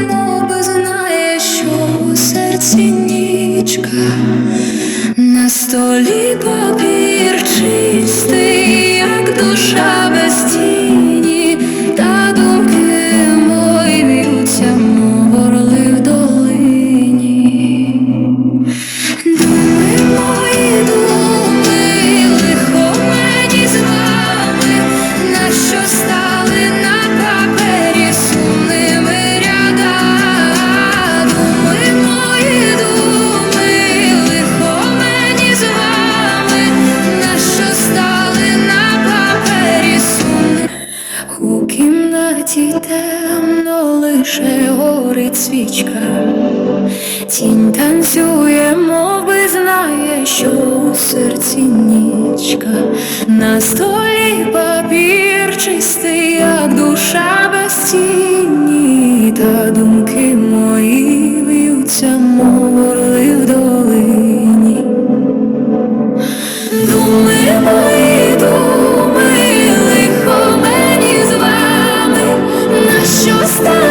моби знає, що у серці нічка на столі папір. темно лише горить свічка, тінь танцює, мови знає, що у серці нічка, на столі папір чистий, як душа без тінь. just that